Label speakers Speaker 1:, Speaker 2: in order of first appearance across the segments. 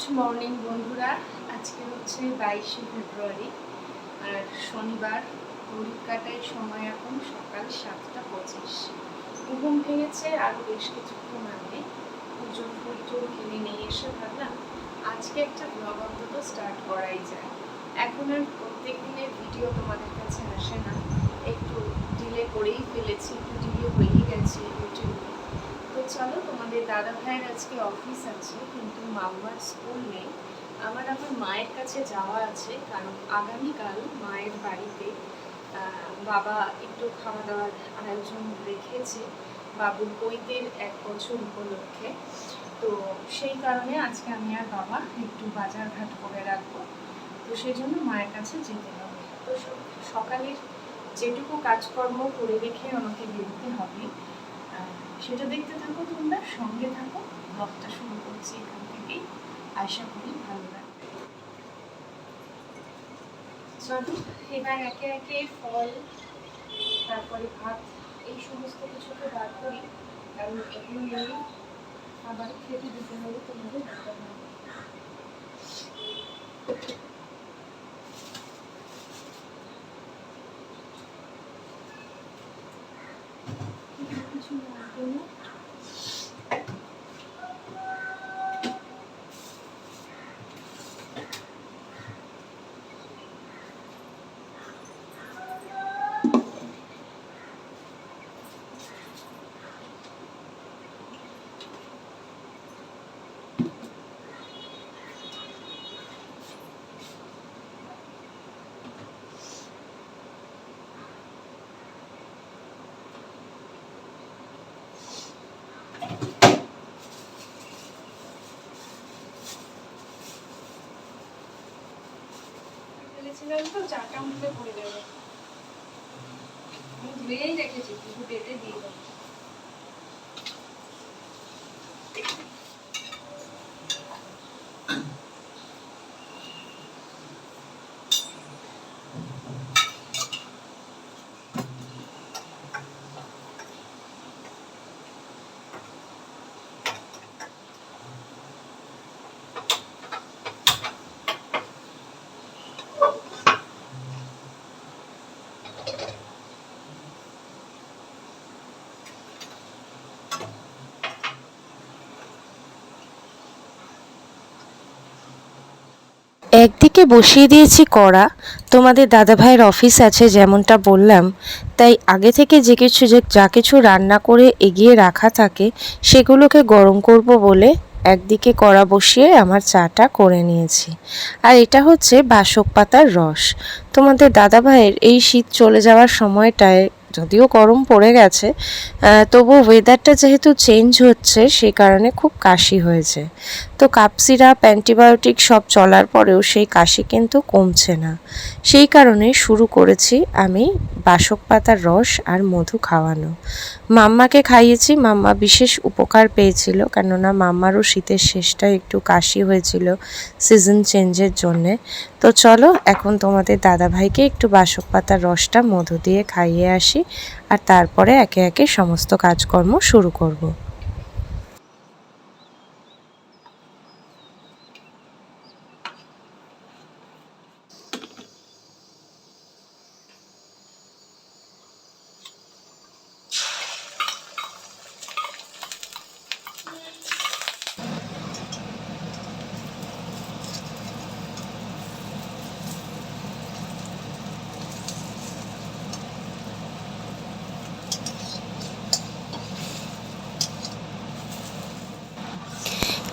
Speaker 1: Good morning বন্ধুরা। আজকে হচ্ছে বাইশে ফেব্রুয়ারি, আর শনিবার ঘড়ির কাটায় সময় এখন সকাল সাতটা পঁচিশ। ঘুম ভেঙেছে আরও বেশ কিছুক্ষণ আগে পুজোর ফুল কিনে নিয়ে এসে ভাবলাম, আজকে একটা ব্লগ অন্তত স্টার্ট করাই যায়। এখন আর প্রত্যেক দিনের ভিডিও তোমাদের কাছে আসে না। একটু ডিলে করেই ফেলেছি, একটু ডিলে হয়েই গেছে ইউটিউবে চলো, তোমাদের দাদা ভাইয়ের আজকে অফিস আছে, কিন্তু মাম্মার স্কুল নেই। আমার আমার মায়ের কাছে যাওয়া আছে, কারণ আগামীকাল মায়ের বাড়িতে বাবা একটু খাওয়া দাওয়ার আয়োজন রেখেছে, বাবুর বইদের এক বছর উপলক্ষে। তো সেই কারণে আজকে আমি আর বাবা একটু বাজার ঘাট করে রাখব। তো সেই জন্য মায়ের কাছে যেতে হবে। তো সকালের যেটুকু কাজকর্ম করে রেখে আমাকে বেরোতে হবে সেটা দেখতে থাকো তোমরা, সঙ্গে থাকো ব্লগটা শুরু করছি এখান থেকেই। আশা করি ভালো লাগবে। চলো, এবার একে একে ফল, তারপরে ভাত, এই সমস্ত কিছুকে বার করি কারণ এগুলো নিয়ে আবার খেতে দিতে হবে তোমাদের দাদা ফেলেছিলাম তো চাটা মুখে পড়ে যাবে রেখেছি শুধু বেটে দিয়ে দেবো।
Speaker 2: একদিকে বসিয়ে দিয়েছি কড়া, তোমাদের দাদাভাইয়ের অফিস আছে যেমনটা বললাম, তাই আগে থেকে যে কিছু যে, যা কিছু রান্না করে এগিয়ে রাখা থাকে, সেগুলোকে গরম করব বলে একদিকে কড়া বসিয়ে আমার চাটা করে নিয়েছি। আর এটা হচ্ছে বাসক পাতার রস। তোমাদের দাদাভাইয়ের এই শীত চলে যাওয়ার সময়টায় যদিও গরম পড়ে গেছে তবু ওয়েদারটা যেহেতু চেঞ্জ হচ্ছে, সেই কারণে খুব কাশি হয়েছে। তো কাপ সিরাপ অ্যান্টিবায়োটিক সব চলার পরেও সেই কাশি কিন্তু কমছে না। সেই কারণে শুরু করেছি আমি বাসক পাতার রস আর মধু খাওয়ানো। মাম্মাকে খাইয়েছি, মাম্মা বিশেষ উপকার পেয়েছিল কেননা মাম্মারও শীতের শেষটা একটু কাশি হয়েছিল সিজন চেঞ্জের জন্যে তো চলো, এখন তোমাদের দাদাভাইকে একটু বাসক পাতার রসটা মধু দিয়ে খাইয়ে আসি আর তারপরে একে একে সমস্ত কাজকর্ম শুরু করব।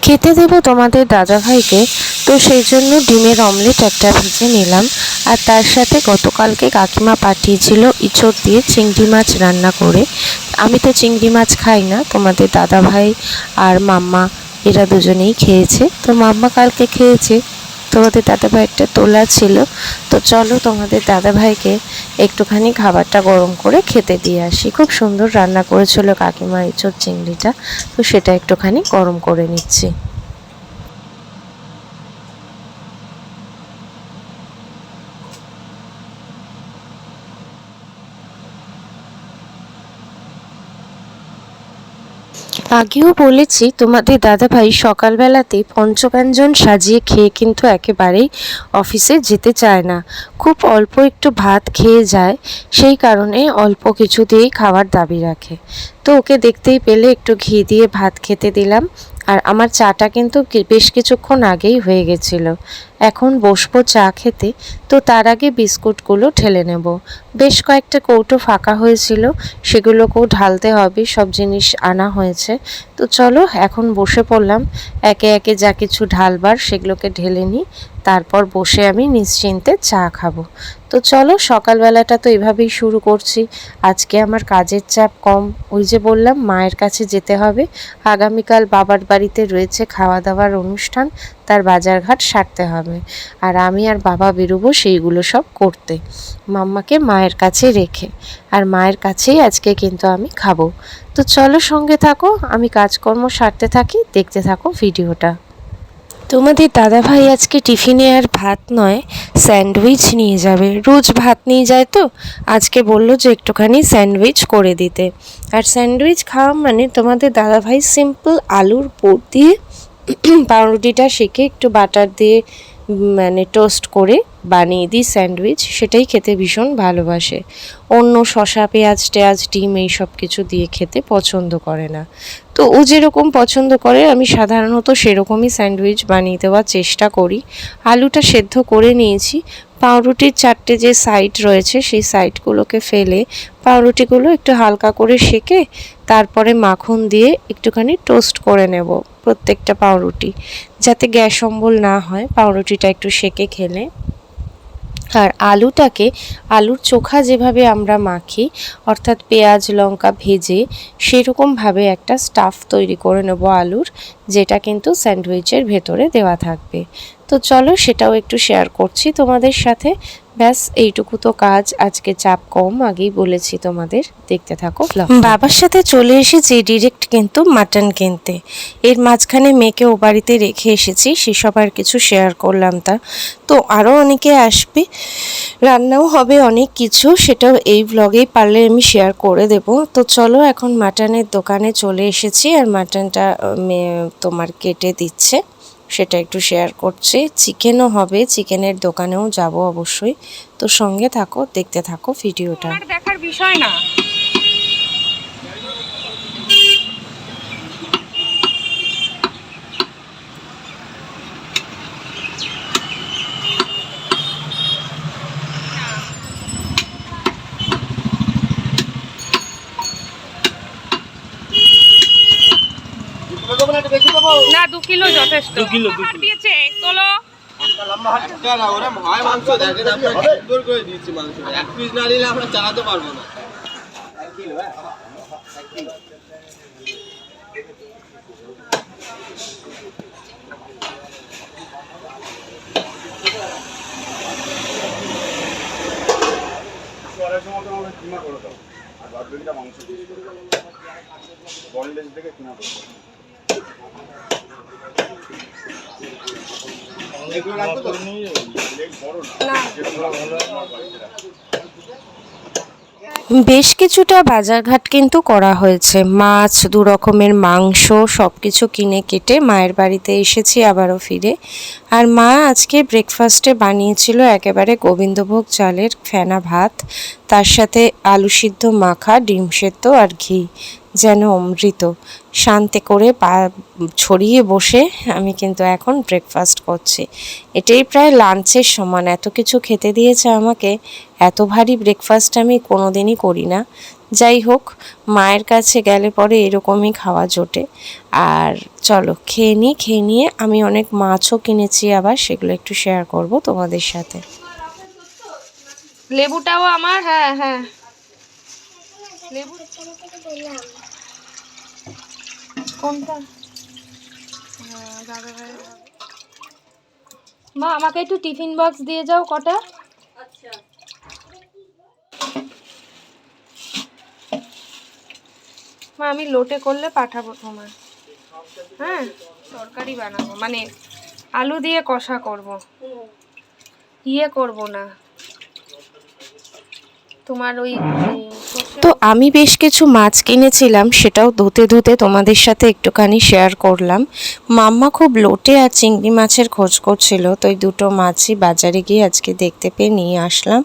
Speaker 2: খেতে দেব তোমাদের দাদাভাইকে তো সেই জন্য ডিমের অমলেট একটা ভেজে নিলাম। আর তার সাথে গতকালকে কাকিমা পাঠিয়েছিল ইঁচড় দিয়ে চিংড়ি মাছ রান্না করে। আমি তো চিংড়ি মাছ খাই না, তোমাদের দাদাভাই আর মাম্মা এরা দুজনেই খেয়েছে। তো মাম্মা কালকে খেয়েছে। তোমাদের দাদাভাইয়েরটা তোলা ছিল। তো চলো তোমাদের দাদাভাইকে একটুখানি খাবারটা গরম করে খেতে দিয়ে আসি। খুব সুন্দর রান্না করেছিল কাকিমা চোর চিংড়িটা। তো সেটা একটুখানি গরম করে নিচ্ছি। আগেও বলেছি, তোমাদের দাদাভাই সকালবেলাতে পঞ্চব্যঞ্জন সাজিয়ে খেয়ে কিন্তু একেবারেই অফিসে যেতে চায় না। খুব অল্প একটু ভাত খেয়ে যায়, সেই কারণে অল্প কিছু দিয়েই খাওয়ার দাবি রাখে। তো ওকে দেখতেই পেলে একটু ঘি দিয়ে ভাত খেতে দিলাম, আর আমার চাটা কিন্তু বেশ কিছুক্ষণ আগেই হয়ে গেছিল। এখন বসবো চা খেতে, তো তার আগে বিস্কুটগুলো ঠেলে নেব। বেশ কয়েকটা কৌটো ফাঁকা হয়েছিল, সেগুলোকেও ঢালতে হবে, সব জিনিস আনা হয়েছে। তো চলো, এখন বসে পড়লাম, একে একে যা কিছু ঢালবার সেগুলোকে ঢেলে নিই, তারপর বসে আমি নিশ্চিন্তে চা খাব। তো চলো, সকালবেলাটা তো এভাবেই শুরু করছি, আজকে আমার কাজের চাপ কম। ওই যে বললাম, মায়ের কাছে যেতে হবে। আগামীকাল বাবার বাড়িতে রয়েছে খাওয়া দাওয়ার অনুষ্ঠান তার বাজারঘাট সারতে হবে। আর আমি আর বাবা বেরোবো সেইগুলো সব করতে। মাম্মাকে মায়ের কাছে রেখে। আর মায়ের কাছেই আজকে কিন্তু আমি খাব। তো চলো সঙ্গে থাকো, আমি কাজকর্ম সারতে থাকি, দেখতে থাকো ভিডিওটা। তোমাদের দাদাভাই আজকে টিফিনে আর ভাত নয়, স্যান্ডউইচ নিয়ে যাবে। রোজ ভাত নিয়ে যায় তো? আজকে বলল যে একটুখানি স্যান্ডউইচ করে দিতে। আর স্যান্ডউইচ খাওয়া মানে তোমাদের দাদাভাই সিম্পল আলুর পোর দিয়ে পাউরুটিটা শেখে একটু বাটার দিয়ে মানে টোস্ট করে বানিয়ে দিই স্যান্ডউইচ। সেটাই খেতে ভীষণ ভালোবাসে। অন্য শশা পেঁয়াজ, টেয়াজ, ডিম এই সব কিছু দিয়ে খেতে পছন্দ করে না। তো ও যেরকম পছন্দ করে, আমি সাধারণত সেরকমই স্যান্ডউইচ বানিয়ে দেওয়ার চেষ্টা করি। আলুটা সেদ্ধ করে নিয়েছি। পাউরুটির চারটে যে সাইড রয়েছে, সেই সাইডগুলোকে ফেলে পাউরুটিগুলো একটু হালকা করে সেকে তারপরে মাখন দিয়ে একটুখানি টোস্ট করে নেব প্রত্যেকটা পাউরুটি। যাতে গ্যাস অম্বল না হয়, পাউরুটিটা একটু সেকে খেলে। আর আলুটাকে, আলুর চোখা যেভাবে আমরা মাখি, অর্থাৎ পেঁয়াজ, লঙ্কা ভেজে সেরকমভাবে একটা স্টাফ তৈরি করে নেব আলুর, যেটা কিন্তু স্যান্ডউইচের ভেতরে দেওয়া থাকবে। তো চলো সেটাও একটু শেয়ার করছি তোমাদের সাথে। ব্যাস, এইটুকু তো কাজ। আজকে চাপ কম, আগেই বলেছি তোমাদের। দেখতে থাকো। বাবার সাথে চলে এসেছি ডিরেক্ট কিন্তু মাটন কিনতে। এর মাঝখানে মেয়েকে ও বাড়িতে রেখে এসেছি সেসব আর কিছু শেয়ার করলাম তা। তো আরও অনেকে আসবে, রান্নাও হবে অনেক কিছু, সেটাও এই ব্লগেই পারলে আমি শেয়ার করে দেব। তো চলো এখন মাটনের দোকানে চলে এসেছি, আর মাটনটা তোমার কেটে দিচ্ছে। সেটা একটু শেয়ার করছি। চিকেনও হবে চিকেনের দোকানেও যাব অবশ্যই। তো সঙ্গে থাকো, দেখতে থাকো ভিডিওটা
Speaker 1: দেখার বিষয় না দু কিলো যথেষ্ট
Speaker 3: দু কিলো, দু
Speaker 1: হাড়
Speaker 3: কিলো।
Speaker 1: দিয়েছে তোলো
Speaker 3: না, ওরা হয় মাংস দেখেন আমরা সুন্দর করে দিচ্ছি মাংস এক পিস না নিলে আমরা চালাতে পারব না
Speaker 4: আড়াইশো মতো আমাদের কিমা করে দাও আর বাদ বাকিটা মাংস দিয়ে বনলেস থেকে কিমা করে দাও
Speaker 2: বেশ কিছুটা বাজারঘাট কিন্তু করা হয়েছে। মাছ, দু রকমের মাংস সব কিছু কিনে কেটে মায়ের বাড়িতে এসেছি আবারও ফিরে। আর মা আজকে ব্রেকফাস্টে বানিয়েছিল একেবারে গোবিন্দভোগ চালের ফেনা ভাত, তার সাথে আলু সিদ্ধ মাখা, ডিম সেদ্ধ আর ঘি। যেন অমৃত। শান্তে করে পা, ছড়িয়ে বসে আমি কিন্তু এখন ব্রেকফাস্ট করছি। এটাই প্রায় লাঞ্চের সমান। এত কিছু খেতে দিয়েছে আমাকে, এত ভারী ব্রেকফাস্ট আমি কোনো দিনই করি না। যাই হোক, মায়ের কাছে গেলে পরে এরকমই খাওয়া জোটে। আর চলো, খেয়ে নিই খেয়ে নিয়ে আমি অনেক মাছও কিনেছি আবার, সেগুলো একটু শেয়ার করব তোমাদের সাথে।
Speaker 1: লেবুটাও আমার হ্যাঁ হ্যাঁ। লেবু কোনটা? মা আমাকে একটু টিফিন বক্স দিয়ে যাও কটা। মা আমি লোটে করলে পাঠাবো তোমার হ্যাঁ তরকারি বানাবো। মানে আলু দিয়ে কষা করব। ইয়ে করব না। তোমার ওই,
Speaker 2: তো আমি বেশ কিছু মাছ কিনেছিলাম, সেটাও ধুতে ধুতে তোমাদের সাথে একটুখানি শেয়ার করলাম। মাম্মা খুব লোটে আর চিংড়ি মাছের খোঁজ করছিল, তো এই দুটো মাছই বাজারে গিয়ে আজকে দেখতে পেয়ে নিয়ে আসলাম।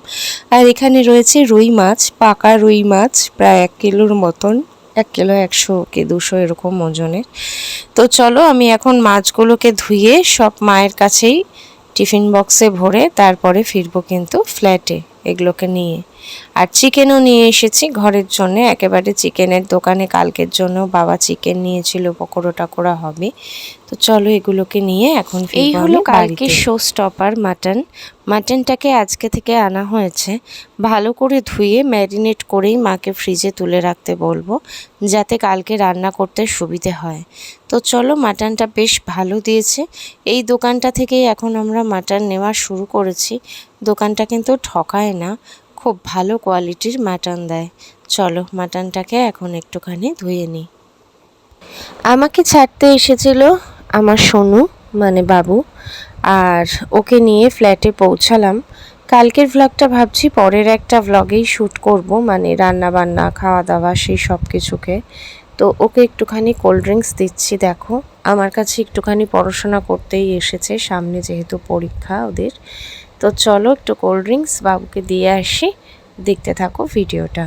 Speaker 2: আর এখানে রয়েছে রুই মাছ, পাকা রুই মাছ, প্রায় এক কিলোর মতন, এক কিলো একশো কি দুশো এরকম ওজনের। তো চলো আমি এখন মাছগুলোকে ধুয়ে সব মায়ের কাছেই টিফিন বক্সে ভরে তারপরে ফিরবো কিন্তু ফ্ল্যাটে এগুলোকে নিয়ে। আর চিকেনও নিয়ে এসেছি ঘরের জন্য। একেবারে চিকেনের দোকানে কালকের জন্য বাবা চিকেন নিয়েছিল পকোড়া টাকোড়া হবে। তো চলো এগুলোকে নিয়ে এখন এই হলো কালকে শো স্টপার মাটন মাটনটাকে আজকে থেকে আনা হয়েছে। ভালো করে ধুয়ে ম্যারিনেট করেই মাকে ফ্রিজে তুলে রাখতে বলব যাতে কালকে রান্না করতে সুবিধে হয়। তো চলো মাটনটা বেশ ভালো দিয়েছে। এই দোকানটা থেকেই এখন আমরা মাটন নেওয়া শুরু করেছি। দোকানটা কিন্তু ঠকায় না। খুব ভালো কোয়ালিটির মাটন দেয়। চলো, মাটনটাকে এখন একটুখানি ধুয়ে নিই। আমাকে ছাড়তে এসেছিল আমার সোনু মানে বাবু, আর ওকে নিয়ে ফ্ল্যাটে পৌঁছালাম। কালকের ভ্লগটা ভাবছি পরের একটা ভ্লগেই শ্যুট করব মানে রান্না বান্না খাওয়া দাওয়া সেই সব কিছুকে তো ওকে একটুখানি কোল্ড ড্রিঙ্কস দিচ্ছি, দেখো। আমার কাছে একটুখানি পড়াশোনা করতেই এসেছে, সামনে যেহেতু পরীক্ষা ওদের। তো চলো একটু কোল্ড ড্রিঙ্কস বাবুকে দিয়ে আসি দেখতে থাকো ভিডিওটা।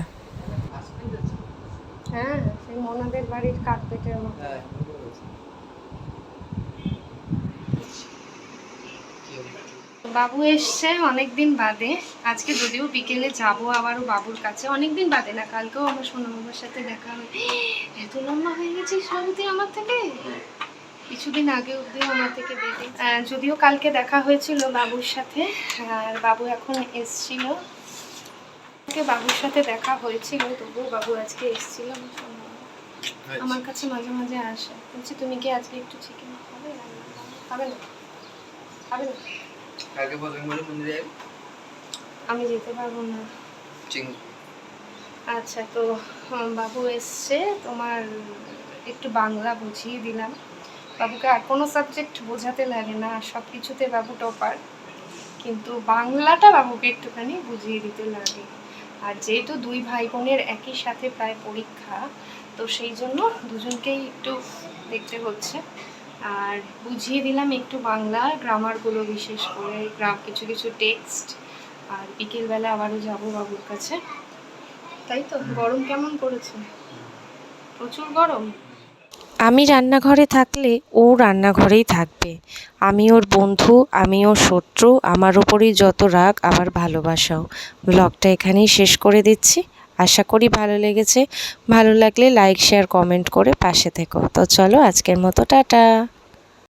Speaker 1: হ্যাঁ সেই মনাদের বাড়ির কার্পেটের মতো। বাবু এসছে অনেকদিন বাদে। আজকে যদিও বিকেলে যাব আবারও বাবুর কাছে। অনেকদিন বাদে না কালকেও আমার সোনা বাবার সাথে দেখা হয়। এত লম্বা হয়ে গেছিস সবতি আমার থেকে? কিছুদিন আগে অব্দি আমার থেকে আহ, যদিও কালকে দেখা হয়েছিল বাবুর সাথে আর বাবু এখন এসছিল। বাবুর সাথে দেখা হয়েছিল তবুও বাবু আজকে এসছিল। আমার বাবা। আমার কাছে মাঝে মাঝে আসে। বলছি তুমি কি আজকে একটু চিকেন খাবে? খাবে না? খাবে না?
Speaker 3: কালকে মন্দিরে
Speaker 1: আমি যেতে পারব না। আচ্ছা তো বাবু এসছে। তোমার একটু বাংলা বুঝিয়ে দিলাম। বাবুকে আর কোনো সাবজেক্ট বোঝাতে লাগে না সব কিছুতে বাবু টপার কিন্তু বাংলাটা বাবুকে একটুখানি বুঝিয়ে দিতে লাগে। আর যেহেতু দুই ভাই বোনের একই সাথে প্রায় পরীক্ষা, তো সেই জন্য দুজনকেই একটু দেখতে হচ্ছে। আর বুঝিয়ে দিলাম একটু বাংলা গ্রামারগুলো বিশেষ করে গ্রাম কিছু কিছু টেক্সট আর বিকেলবেলা আবারও যাব বাবুর কাছে। তাই তো? গরম কেমন পড়েছে? প্রচুর গরম?
Speaker 2: আমি রান্নাঘরে থাকলে ও রান্নাঘরেই থাকবে। আমি ওর বন্ধু, আমি ওর শত্রু, আমার ওপরেই যত রাগ আবার ভালোবাসাও। ব্লগটা এখানেই শেষ করে দিচ্ছি। আশা করি ভালো লেগেছে। ভালো লাগলে লাইক, শেয়ার, কমেন্ট করে পাশে থেকো। তো চলো আজকের মতো, টাটা।